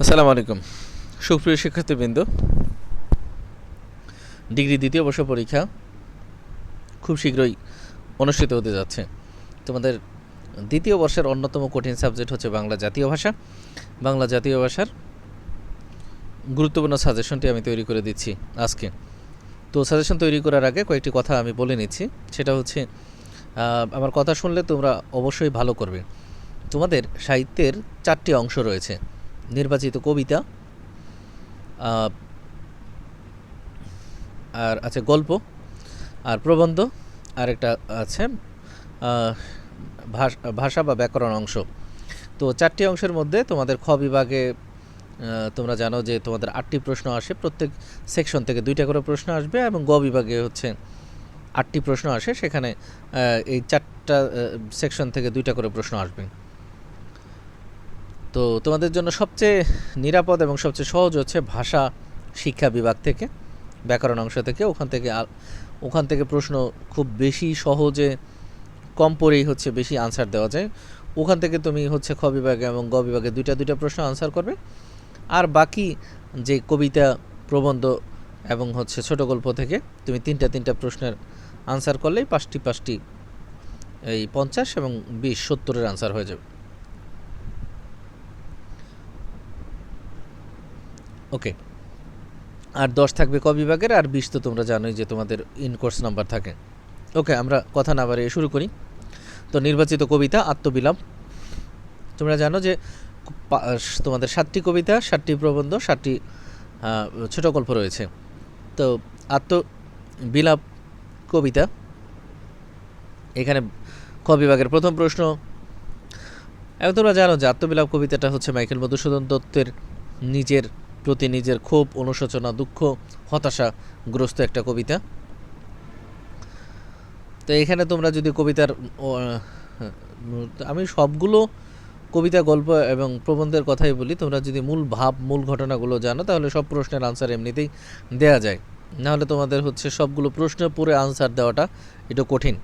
আসসালামু আলাইকুম। সুপ্রিয় শিক্ষার্থীবৃন্দ, ডিগ্রি দ্বিতীয় বর্ষ পরীক্ষা খুব শীঘ্রই অনুষ্ঠিত হতে যাচ্ছে। তোমাদের দ্বিতীয় বর্ষের অন্যতম কঠিন সাবজেক্ট হচ্ছে বাংলা জাতীয় ভাষা। বাংলা জাতীয় ভাষার গুরুত্বপূর্ণ সাজেশনটি আমি তৈরি করে দিচ্ছি আজকে। তো সাজেশন তৈরি করার আগে কয়েকটি কথা আমি বলে নিচ্ছি। সেটা হচ্ছে আমার কথা শুনলে তোমরা অবশ্যই ভালো করবে। তোমাদের সাহিত্যের চারটি অংশ রয়েছে। নির্বাচিত কবিতা আর আছে গল্প, আর প্রবন্ধ, আর একটা আছে ভাষা বা ব্যাকরণ অংশ। তো চারটি অংশের মধ্যে তোমাদের খ বিভাগে তোমরা জানো যে তোমাদের আটটি প্রশ্ন আসে, প্রত্যেক সেকশন থেকে দুইটা করে প্রশ্ন আসবে এবং গ বিভাগে হচ্ছে আটটি প্রশ্ন আসে, সেখানে এই চারটা সেকশন থেকে দুইটা করে প্রশ্ন আসবে। তো তোমাদের জন্য সবচেয়ে নিরাপদ এবং সবচেয়ে সহজ হচ্ছে ভাষা শিক্ষা বিভাগ থেকে, ব্যাকরণ অংশ থেকে। ওখান থেকে ওখান থেকে প্রশ্ন খুব বেশি সহজে, কম পড়েই হচ্ছে বেশি আনসার দেওয়া যায়। ওখান থেকে তুমি হচ্ছে খ বিভাগে এবং গ বিভাগে দুইটা দুইটা প্রশ্ন আনসার করবে। আর বাকি যে কবিতা, প্রবন্ধ এবং হচ্ছে ছোট গল্প থেকে তুমি তিনটা তিনটা প্রশ্নের আনসার করলেই পাঁচটি পাঁচটি, এই পঞ্চাশ এবং বিশ, সত্তরের আনসার হয়ে যাবে। ওকে আর দশ থাকবে ক বিভাগের, আর বিশ তো তোমরা জানোই যে তোমাদের ইন কোর্স নাম্বার থাকে। ওকে আমরা কথা না বাড়িয়ে শুরু করি। তো নির্বাচিত কবিতা, আত্মবিলাপ। তোমরা জানো যে তোমাদের সাতটি কবিতা, সাতটি প্রবন্ধ, সাতটি ছোট গল্প রয়েছে। তো আত্মবিলাপ কবিতা। এখানে ক বিভাগের প্রথম প্রশ্ন। এবং তোমরা জানো যে আত্মবিলাপ কবিতাটা হচ্ছে মাইকেল মধুসূদন দত্তের নিজের প্রতি নিজের ক্ষোভ, অনুশোচনা, দুঃখ হতাশাগ্রস্ত একটা কবিতা। তো এখানে তোমরা যদি কবিতার আমি সবগুলো কবিতা, গল্প এবং প্রবন্ধের কথাই বলি। তোমরা যদি মূল ভাব, মূল ঘটনাগুলো জানো, তাহলে সব প্রশ্নের আনসার এমনিতেই দেয়া যায়। নাহলে তোমাদের হচ্ছে সবগুলো প্রশ্ন পড়ে আনসার দেওয়াটা এটা কঠিন।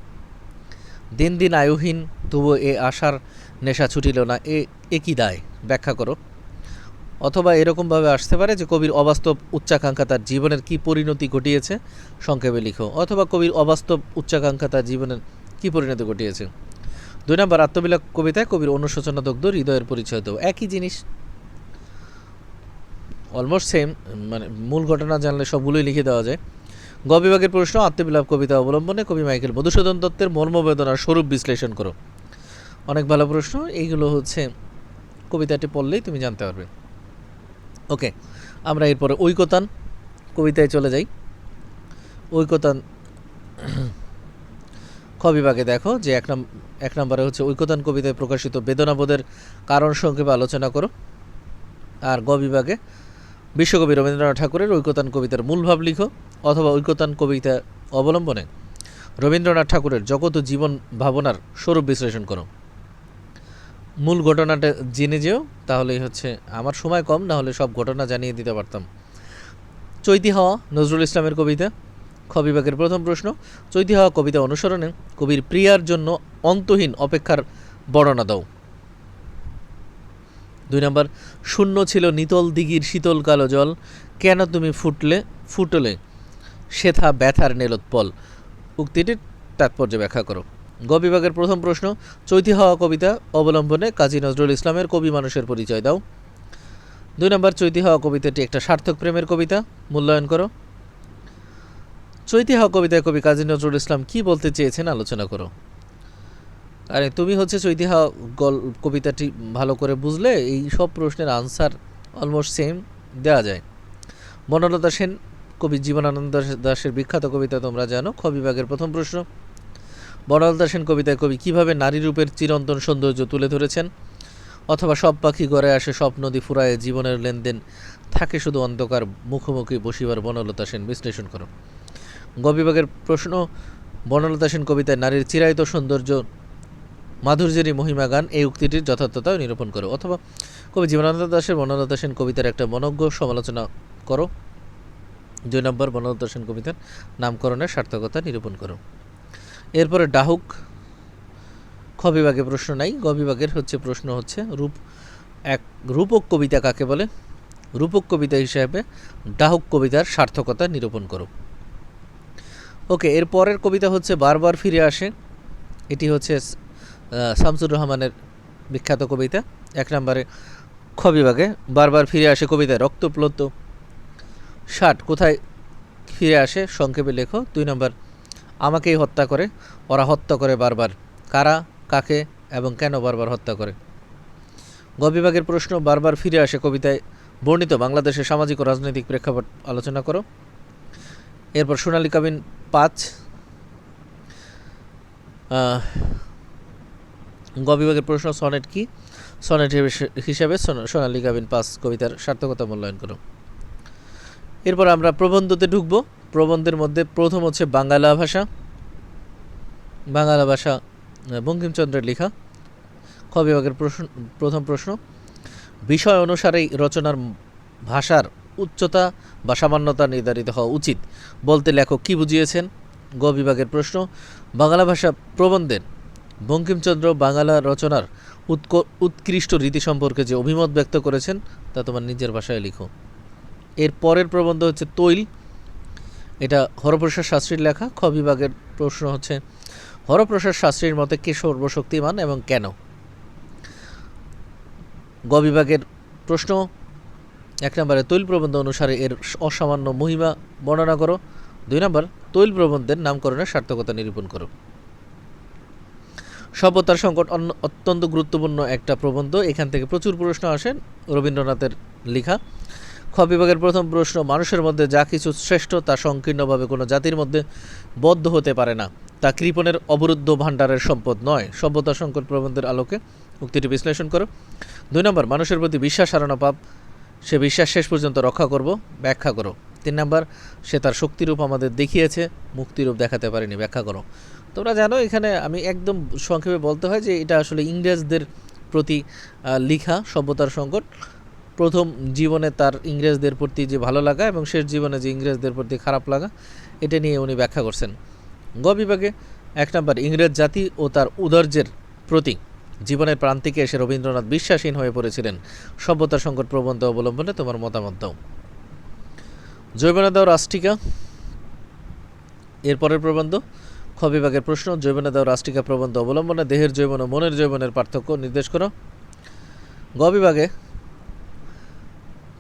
দিন দিন আয়ুহীন তবু এ আশার নেশা ছুটিল না, এ একই দায়? ব্যাখ্যা করো। অথবা এরকমভাবে আসতে পারে যে কবির অবাস্তব উচ্চাকাঙ্ক্ষা তার জীবনের কি পরিণতি ঘটিয়েছে? সংক্ষেপে লিখো। অথবা কবির অবাস্তব উচ্চাকাঙ্ক্ষা তার জীবনের কি পরিণতি ঘটিয়েছে? দুই নম্বর আত্মবিলাপ কবিতায় কবির অনুশোচনা দগ্ধ হৃদয়ের পরিচয় দেও একই জিনিস। অলমোস্ট সেম মানে মূল ঘটনা জানলে সবগুলোই লিখে দেওয়া যায়। গ বিভাগের প্রশ্ন আত্মবিলাপ কবিতা অবলম্বনে কবি মাইকেল মধুসূদন দত্তের মর্মবেদনার স্বরূপ বিশ্লেষণ করো। অনেক ভালো প্রশ্ন। এইগুলো হচ্ছে কবিতাটি পড়লেই তুমি জানতে পারবে। ওকে, আমরা এরপরে ঐকতান কবিতায় চলে যাই। ঐকতান, খ বিভাগে দেখো যে এক নাম, এক নম্বরে হচ্ছে ঐকতান কবিতায় প্রকাশিত বেদনাবোধের কারণ সংক্ষেপে আলোচনা করো। আর গ বিভাগে বিশ্বকবি রবীন্দ্রনাথ ঠাকুরের ঐকতান কবিতার মূল ভাব লিখো অথবা ঐকতান কবিতা অবলম্বনে। রবীন্দ্রনাথ ঠাকুরের জগৎ ও জীবন ভাবনার স্বরূপ বিশ্লেষণ করো। মূল ঘটনাটা জেনে যেও, তাহলেই হচ্ছে আমার সময় কম না হলে সব ঘটনা জানিয়ে দিতে পারতাম। চৈতি হাওয়া, নজরুল ইসলামের কবিতা খ বিভাগের প্রথম প্রশ্ন। চৈতি হাওয়া কবিতা অনুসরণে কবির প্রিয়ার জন্য অন্তহীন অপেক্ষার বর্ণনা দাও। দুই নম্বর, শূন্য ছিল নিতল দিঘির শীতল কালো জল, কেন তুমি ফুটলে ফুটলে? সেথা ব্যথার নেলোৎপল। উক্তিটির তাৎপর্য ব্যাখ্যা করো। গ বিভাগের প্রথম প্রশ্ন, চৈতি হাওয়া কবিতা অবলম্বনে কাজী নজরুল ইসলামের কবি মানুষের পরিচয় দাও। দুই নম্বর, চৈতি হাওয়া কবিতাটি একটা সার্থক প্রেমের কবিতা, মূল্যায়ন করো। চৈতি হাওয়া কবিতায় কবি কাজী নজরুল ইসলাম কি বলতে চেয়েছেন আলোচনা করো। আরে, তুমি হচ্ছে চৈতি হাওয়া গল, কবিতাটি ভালো করে বুঝলে এই সব প্রশ্নের আনসার অলমোস্ট সেম দেওয়া যায়। বনলতা সেন কবি জীবনানন্দ দাশের বিখ্যাত কবিতা তোমরা জানো। খ বিভাগের প্রথম প্রশ্ন বনলতা সেন কবিতায় কবি কীভাবে নারী রূপের চিরন্তন সৌন্দর্য তুলে ধরেছেন? অথবা সব পাখি গড়ে আসে সব নদী ফুরায় জীবনের লেনদেন থাকে শুধু অন্ধকার মুখোমুখি বসিবার বনলতা সেন বিশ্লেষণ করো গ বিভাগের প্রশ্ন, বনলতা সেন কবিতায় নারীর চিরায়ত সৌন্দর্য, মাধুর্যেরই মহিমা গান, এই উক্তিটির যথার্থতা নিরূপণ করো। অথবা কবি জীবনানন্দ দাশের বনলতা সেন কবিতার একটা মনজ্ঞ সমালোচনা করো। দুই নম্বর, বনলতা সেন কবিতার নামকরণের সার্থকতা নিরূপণ করো। এরপরে ডাহুক। খ বিভাগে প্রশ্ন নাই, গ বিভাগের হচ্ছে প্রশ্ন হচ্ছে রূপ এক, রূপক কবিতা কাকে বলে? রূপক কবিতা হিসাবে ডাহুক কবিতার সার্থকতা নিরূপণ করো। ওকে, এর পরের কবিতা হচ্ছে বারবার ফিরে আসে। এটি হচ্ছে শামসুর রহমানের বিখ্যাত কবিতা। এক নম্বরে খ বিভাগে বারবার ফিরে আসে কবিতায় রক্তপ্লত ষাট। কোথায় ফিরে আসে? সংক্ষেপে লেখো। দুই নম্বর আমাকেই হত্যা করে, ওরা হত্যা করে বারবার। কারা, কাকে এবং কেন বারবার হত্যা করে? গবিভাগের প্রশ্ন বারবার ফিরে আসে কবিতায়, বর্ণিত বাংলাদেশের সামাজিক ও রাজনৈতিক প্রেক্ষাপট আলোচনা করো। এরপর সোনালী কাবিন পাঁচ গবিভাগের প্রশ্ন সনেট কি? সনেট হিসেবে- হিসাবে সোনা- সোনালী কাবিন পাঁচ কবিতার সার্থকতা মূল্যায়ন করো। এরপর আমরা প্রবন্ধতে ঢুকব। প্রবন্ধের মধ্যে প্রথম হচ্ছে বাংলা ভাষা বাংলা ভাষা বঙ্কিমচন্দ্রের লেখা, খ বিভাগের প্রশ্ন, প্রথম প্রশ্ন। বিষয় অনুসারেই রচনার ভাষার উচ্চতা বা সামান্যতা নির্ধারিত হওয়া উচিত। বলতে লেখক কী বুঝিয়েছেন? গ বিভাগের প্রশ্ন, বাংলা ভাষা প্রবন্ধের বঙ্কিমচন্দ্র বাংলা রচনার উৎক, উৎকৃষ্ট রীতি সম্পর্কে যে অভিমত ব্যক্ত করেছেন, তা তোমার নিজের ভাষায় লিখো। এর পরের প্রবন্ধ হচ্ছে তৈল এটা হরপ্রসাদ শাস্ত্রীর লেখা। খ বিভাগের প্রশ্ন হচ্ছে, হরপ্রসাদ শাস্ত্রীর মতে কে সর্বশক্তিমান এবং কেন? গ বিভাগের প্রশ্ন, এক নম্বরে, তৈল প্রবন্ধ অনুসারে এর অসামান্য মহিমা বর্ণনা করো। দুই নম্বর, তৈল প্রবন্ধের নামকরণের সার্থকতা নিরূপণ করো। সভ্যতার সংকট অত্যন্ত গুরুত্বপূর্ণ একটা প্রবন্ধ। এখান থেকে প্রচুর প্রশ্ন আসেন রবীন্দ্রনাথের লেখা খ বিভাগের প্রথম প্রশ্ন, মানুষের মধ্যে যা কিছু শ্রেষ্ঠ তা সংকীর্ণভাবে কোনো জাতির মধ্যে বদ্ধ হতে পারে না। তা কৃপণের অবরুদ্ধ ভাণ্ডারের সম্পদ নয়। সভ্যতা সংকট প্রবন্ধের আলোকে উক্তিটি বিশ্লেষণ করো। দুই নম্বর, মানুষের প্রতি বিশ্বাস হারানো পাপ, সে বিশ্বাস শেষ পর্যন্ত রক্ষা করব, ব্যাখ্যা করো। তিন নম্বর, সে তার শক্তিরূপ আমাদের দেখিয়েছে, মুক্তিরূপ দেখাতে পারেনি, ব্যাখ্যা করো। তোমরা জানো, এখানে আমি একদম সংক্ষেপে বলতে হয় যে এটা আসলে ইংরেজদের প্রতি লিখা সভ্যতার সংকট। প্রথম জীবনে তার ইংরেজদের প্রতি যে ভালো লাগা এবং শেষ জীবনে যে ইংরেজদের প্রতি খারাপ লাগা, এটা নিয়ে উনি ব্যাখ্যা করছেন। গ বিভাগে এক নম্বর, ইংরেজ জাতি ও তার উদার্যের প্রতি। জীবনের প্রান্তিকে এসে রবীন্দ্রনাথ বিশ্বাসীন হয়ে পড়েছিলেন। সভ্যতা সংকট প্রবন্ধ অবলম্বনে তোমার মতামত দাও। জৈবনা দাও রাষ্ট্রিকা। এরপরের প্রবন্ধ, খ বিভাগের প্রশ্ন জৈবনা দাও রাষ্ট্রিকা প্রবন্ধ অবলম্বনে দেহের জৈবন ও মনের জৈবনের পার্থক্য নির্দেশ করো। গ বিভাগে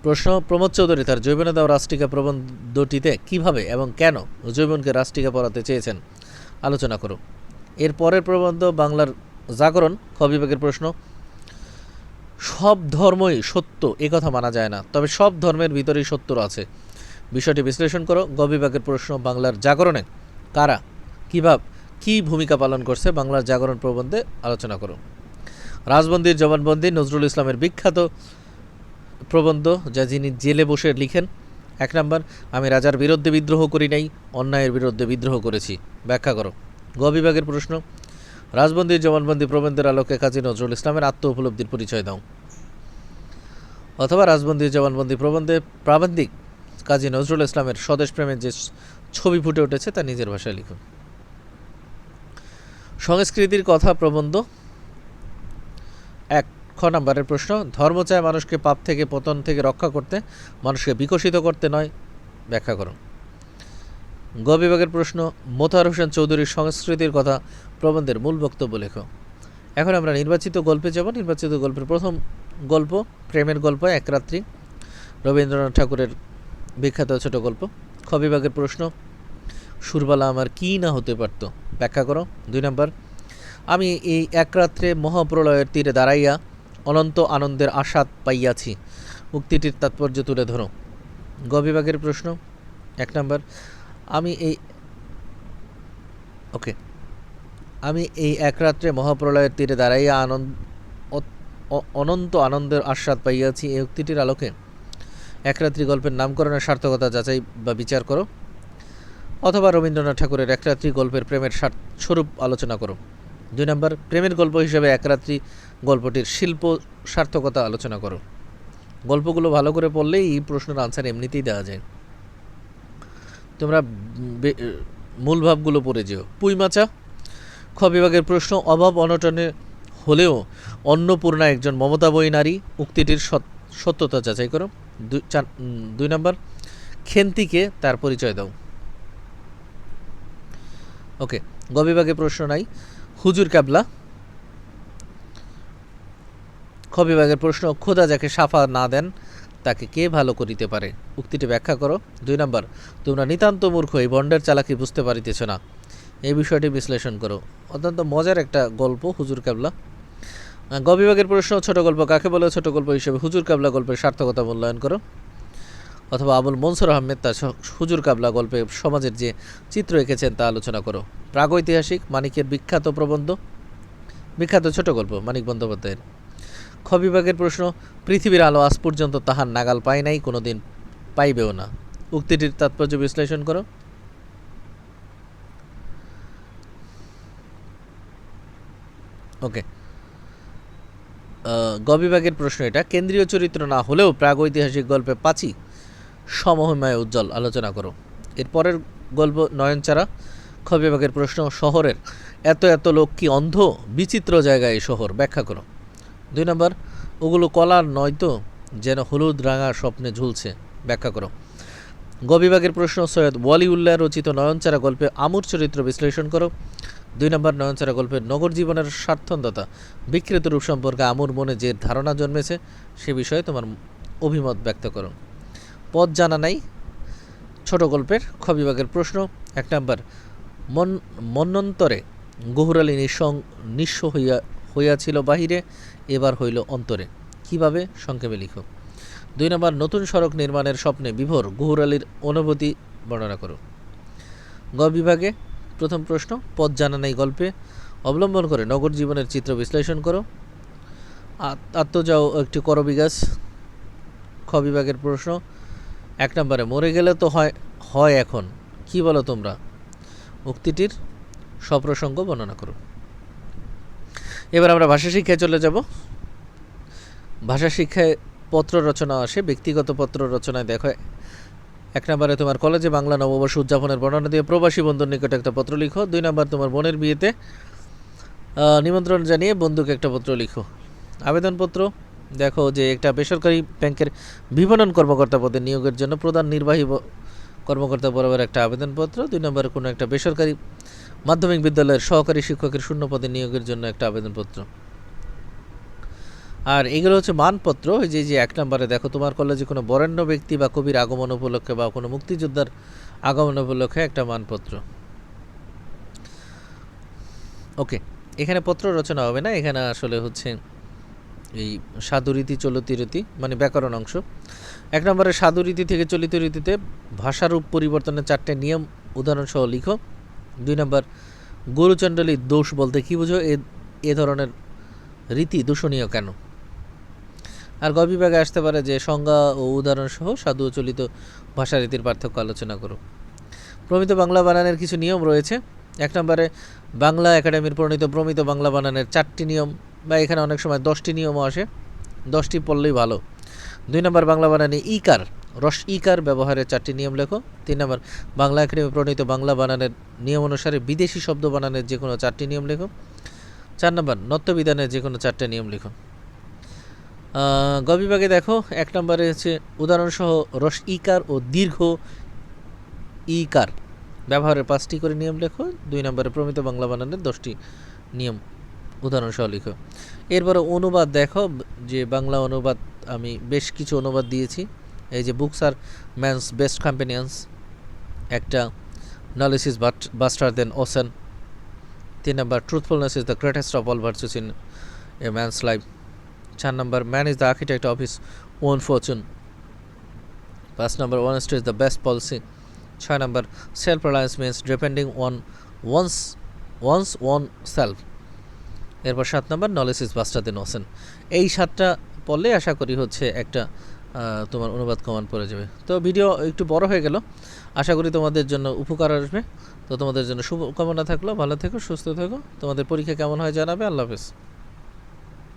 প্রশ্ন, প্রমোদ চৌধুরী তার জৈবনে দেওয়া রাষ্ট্রিকা প্রবন্ধটিতে কীভাবে এবং কেন জৈবনকে রাষ্ট্রিকা পড়াতে চেয়েছেন? আলোচনা করো এর পরের প্রবন্ধ বাংলার জাগরণ, খ বিভাগের প্রশ্ন, সব ধর্মই সত্য কথা মানা যায় না, তবে সব ধর্মের ভিতরেই সত্য আছে। বিষয়টি বিশ্লেষণ করো, গ বিভাগের প্রশ্ন বাংলার জাগরণে, কারা, কীভাবে, কী ভূমিকা পালন করছে বাংলার জাগরণ প্রবন্ধে আলোচনা করো। রাজবন্দির জবানবন্দি, নজরুল ইসলামের বিখ্যাত প্রবন্ধ, যা যিনি জেলে বসে লিখেন। এক নম্বর, আমি রাজার বিরুদ্ধে বিদ্রোহ করি নাই, অন্যায়ের বিরুদ্ধে বিদ্রোহ করেছি। ব্যাখ্যা করো। গ বিভাগের প্রশ্ন রাজবন্দির জবানবন্দি প্রবন্ধের আলোকে কাজী নজরুল ইসলামের আত্ম উপলব্ধির পরিচয় দাও। অথবা রাজবন্দির জবানবন্দি প্রবন্ধে প্রাবন্ধিক কাজী নজরুল ইসলামের স্বদেশ প্রেমের যে ছবি ফুটে উঠেছে, তা নিজের ভাষায় লিখুন। সংস্কৃতির কথা প্রবন্ধ, এক খ নম্বরের প্রশ্ন, ধর্ম চায় মানুষকে পাপ থেকে, পতন থেকে রক্ষা করতে, মানুষকে বিকশিত করতে নয়। ব্যাখ্যা করো গ বিভাগের প্রশ্ন মোতার হোসেন চৌধুরীর সংস্কৃতির কথা, প্রবন্ধের মূল বক্তব্য লেখো। এখন আমরা নির্বাচিত গল্পে যাব। নির্বাচিত গল্পের প্রথম গল্প, প্রেমের গল্প, এক রাত্রি। রবীন্দ্রনাথ ঠাকুরের বিখ্যাত ছোট গল্প। খ বিভাগের প্রশ্ন, সুরবালা আমার কী না হতে পারত? ব্যাখ্যা করো। দুই নম্বর, আমি এই এক রাত্রে মহাপ্রলয়ের তীরে দাঁড়াইয়া অনন্ত আনন্দের আস্বাদ পাইয়াছি। উক্তিটির তাৎপর্য তুলে ধরো। গ বিভাগের প্রশ্ন, এক নম্বর, আমি এই ওকে, আমি এই এক রাত্রে মহাপ্রলয়ের তীরে দাঁড়াইয়া আনন্দ অনন্ত আনন্দের আস্বাদ পাইয়াছি এই উক্তিটির আলোকে। এক রাত্রি গল্পের নামকরণের সার্থকতা যাচাই বা বিচার করো। অথবা রবীন্দ্রনাথ ঠাকুরের এক রাত্রি গল্পের প্রেমের স্বরূপ আলোচনা করো। দুই নম্বর, প্রেমের গল্প হিসেবে এক রাত্রি গল্পটির শিল্প সার্থকতা আলোচনা করো। গল্পগুলো ভালো করে পড়লেই এই প্রশ্নের আনসার এমনিতেই দেওয়া যায়। তোমরা মূল ভাবগুলো পড়ে যেও। পুঁই মাচা, খ বিভাগের প্রশ্ন, অভাব অনটনে হলেও অন্নপূর্ণা একজন মমতাবয়ী নারী, উক্তিটির সত্যতা যাচাই করো। দুই নম্বর, খেন্তিকে তার পরিচয় দাও। ওকে গবিভাগে প্রশ্ন নাই। হুজুর কাবলা খ বিভাগের প্রশ্ন খোদা যাকে সাফা না দেন তাকে কে ভালো করিতে পারে? উক্তিটি ব্যাখ্যা করো। দুই নম্বর তোমরা নিতান্ত মূর্খ এই বন্ডের চালাকি বুঝতে পারিতেছ না। এই বিষয়টি বিশ্লেষণ করো। অত্যন্ত মজার একটা গল্প হুজুর কাবলা আহ, গ বিভাগের প্রশ্ন ছোট গল্প কাকে বলে? ছোট গল্প হিসেবে হুজুর কাবলা গল্পের সার্থকতা মূল্যায়ন করো। অথবা আবুল মনসুর আহমেদ তার হুজুর কাবলা গল্পে সমাজের যে চিত্র এঁকেছেন তা আলোচনা করো। প্রাগৈতিহাসিক মানিকের বিখ্যাত প্রবন্ধ। বিখ্যাত ছোট গল্প মানিক বন্দ্যোপাধ্যায়ের। খ বিভাগের প্রশ্ন পৃথিবীর আলো আজ পর্যন্ত তাহার নাগাল পায় নাই কোনো দিন পাইবেও না। উক্তিটির তাৎপর্য বিশ্লেষণ করো। ওকে। আহ, গ বিভাগের প্রশ্ন এটা কেন্দ্রীয় চরিত্র না হলেও প্রাগৈতিহাসিক গল্পে পাচি সমহিমায় উজ্জ্বল, আলোচনা করো। এরপরের গল্প নয়নচারা খ বিভাগের প্রশ্ন, শহরের এত এত লোক কি অন্ধ? বিচিত্র জায়গায় এই শহর, ব্যাখ্যা করো। দুই নম্বর, ওগুলো কলার নয় তো? যেন হলুদ রাঙা স্বপ্নে ঝুলছে, ব্যাখ্যা করো। গ বিভাগের প্রশ্ন, সৈয়দ ওয়ালিউল্লাহ রচিত নয়নচারা গল্পে আমুর চরিত্র বিশ্লেষণ করো। দুই নম্বর, নয়নচারা গল্পের নগর জীবনের স্বার্থন্দতা বিকৃত রূপ সম্পর্কে আমুর মনে যে ধারণা জন্মেছে, সে বিষয়ে তোমার অভিমত ব্যক্ত করো। পদ জানা নাই। ছোট গল্পের খ বিভাগের প্রশ্ন, এক নম্বর, মন মন্বন্তরে গহুরালী নিঃসং, নিঃস্ব হইয়া, হইয়াছিল বাহিরে, এবার হইল অন্তরে। কীভাবে? সংক্ষেপে লিখো। দুই নম্বর, নতুন সড়ক নির্মাণের স্বপ্নে বিভোর গহুরালীর অনুভূতি বর্ণনা করো। গ বিভাগে প্রথম প্রশ্ন পদ জানা নেই গল্পে, অবলম্বন করে নগর জীবনের চিত্র বিশ্লেষণ করো। আত- আত্মযাও একটি করবিগাস খ বিভাগের প্রশ্ন এক নম্বরে, মরে গেলে তো হয় হয় এখন। কি বলো তোমরা? উক্তিটির সপ্রসঙ্গ বর্ণনা করো। এবার আমরা ভাষা শিক্ষায় চলে যাব। ভাষা শিক্ষায় পত্র রচনা আসে, ব্যক্তিগত পত্র রচনায় দেখো, এক নম্বরে তোমার কলেজে বাংলা নববর্ষ উদযাপনের বর্ণনা দিয়ে প্রবাসী বন্ধুর নিকট একটা পত্র লিখো। দুই নম্বর, তোমার বোনের বিয়েতে নিমন্ত্রণ জানিয়ে বন্ধুকে একটা পত্র লিখো। আবেদনপত্র দেখো যে একটা বেসরকারি ব্যাংকের বিপণন কর্মকর্তা পদে নিয়োগের জন্য প্রধান নির্বাহী কর্মকর্তা বরাবর একটা আবেদনপত্র। দুই নম্বরে কোনো একটা বেসরকারি মাধ্যমিক বিদ্যালয়ের সহকারী শিক্ষকের শূন্য পদে নিয়োগের জন্য একটা আবেদনপত্র। আর এগুলো হচ্ছে মানপত্র। ওই যে যে এক নম্বরে দেখো, তোমার কলেজে কোনো বরেণ্য ব্যক্তি বা কবির আগমন উপলক্ষে বা কোনো মুক্তিযোদ্ধার আগমন উপলক্ষে একটা মানপত্র। ওকে, এখানে পত্র রচনা হবে না? এখানে আসলে হচ্ছে এই সাধুরীতি চলিত রীতি মানে ব্যাকরণ অংশ। এক নম্বরে, সাধুরীতি থেকে চলিত রীতিতে ভাষারূপ পরিবর্তনের চারটে নিয়ম, উদাহরণসহ লিখো। দুই নম্বর গুরুচণ্ডলীর দোষ বলতে কী বুঝো? এ এ ধরনের রীতি দূষণীয় কেন? আর গবিভাগে আসতে পারে যে, সংজ্ঞা ও উদাহরণসহ সাধু চলিত ভাষারীতির পার্থক্য আলোচনা করো। প্রমিত বাংলা বানানের কিছু নিয়ম রয়েছে। এক নম্বরে, বাংলা একাডেমির প্রণীত প্রমিত বাংলা বানানের চারটি নিয়ম বা এখানে অনেক সময় দশটি নিয়মও আসে, দশটি পড়লেই ভালো। দুই নম্বর বাংলা বানানে ইকার, রস ইকার ব্যবহারের চারটি নিয়ম লেখো। তিন নম্বর, বাংলা একাডেমি প্রণীত বাংলা বানানের নিয়ম অনুসারে বিদেশি শব্দ বানানের যে কোনো চারটি নিয়ম লেখো। চার নম্বর, নত্যবিধানের যে কোনো চারটে নিয়ম লেখো। গবিভাগে দেখো, এক নম্বরে হচ্ছে উদাহরণসহ রস ইকার ও দীর্ঘ ইকার ব্যবহারের পাঁচটি করে নিয়ম লেখো। দুই নম্বরে প্রমিত বাংলা বানানের দশটি নিয়ম উদাহরণসহ লিখো। এরপরে অনুবাদ দেখো, যে বাংলা অনুবাদ আমি বেশ কিছু অনুবাদ দিয়েছি। এই যে বুকস আর ম্যানস বেস্ট কম্পেনিয়ান্স একটা knowledge is but vaster than ocean তিন নম্বর truthfulness is the greatest of all virtues in a man's life চার নম্বর man is the architect of his own fortune পাঁচ নম্বর honest is the best policy ছয় নম্বর self reliance means depending on one's one's own self এরপর সাত নম্বর knowledge is vaster than ocean এই সাতটা পড়লে আশা করি হচ্ছে একটা তোমার অনুবাদ কমান পড়ে যাবে। তো ভিডিও একটু বড় হয়ে গেল। আশা করি তোমাদের জন্য উপকার আসবে। তো তোমাদের জন্য শুভকামনা থাকল। ভালো থেকো, সুস্থ থেকো। তোমাদের পরীক্ষা কেমন হয় জানাবে। আল্লাহ হাফেজ।